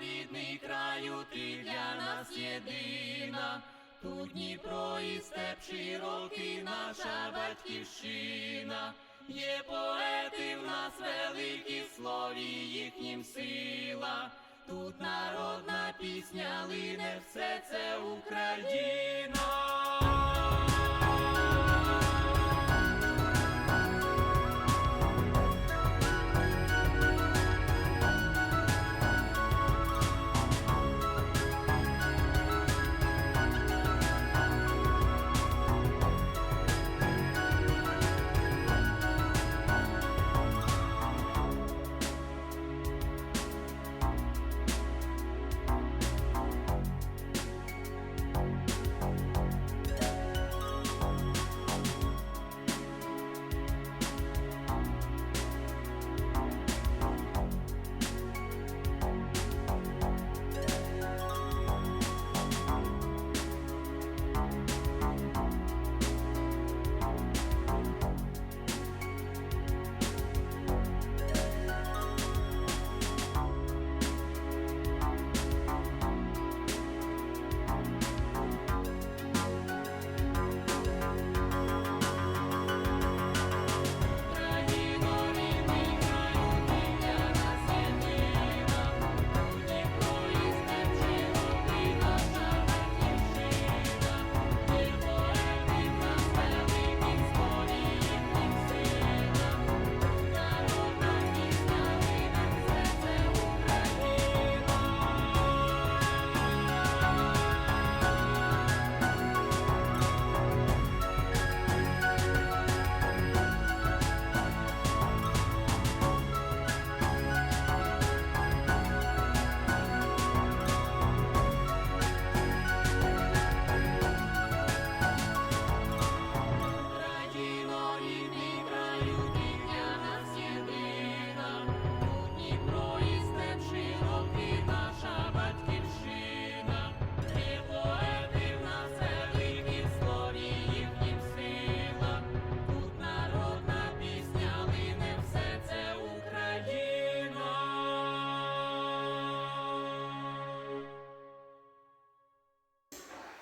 Рідний краю, ти для нас єдина. Тут Дніпро і степ широкий, наша батьківщина. Є поети в нас великі, слові їхнім сила. Тут народна пісня лине, все це Україна.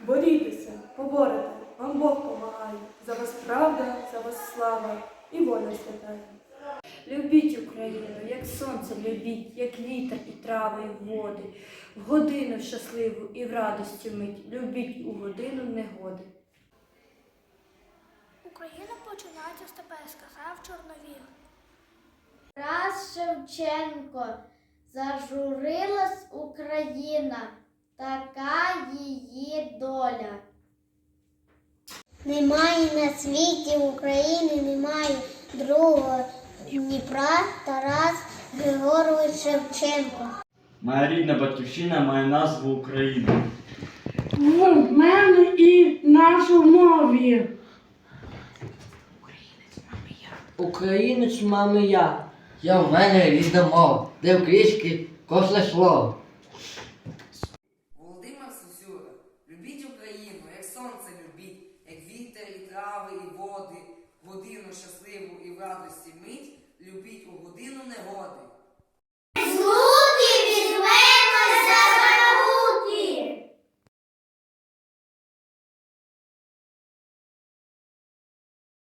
Борітеся, поборете, вам Бог помагає. За вас правда, за вас слава і воля святая. Любіть Україну, як сонце любіть, як вітер і трави, і води, в годину щасливу і в радості мить, любіть у годину негоди. Україна починається з тебе, сказав Чорновіл. Раз Шевченко, зажурилась Україна, така її доля. Немає на світі України, немає другого Дніпра Тарас Григорович Шевченко. Моя рідна батьківщина має назву Україна. В мене і нашу мові. Українець мами я. Я в мене рідна мова, де українське кожне слово. Володимир Сосюра, любіть Україну, як сонце любіть, як вітер і трави, і води, годину щасливу і в радості мить, любіть у годину негоди.